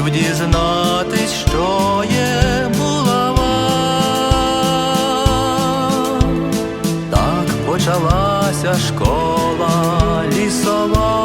хотів дізнатись, що є булава. Так почалася школа лісова.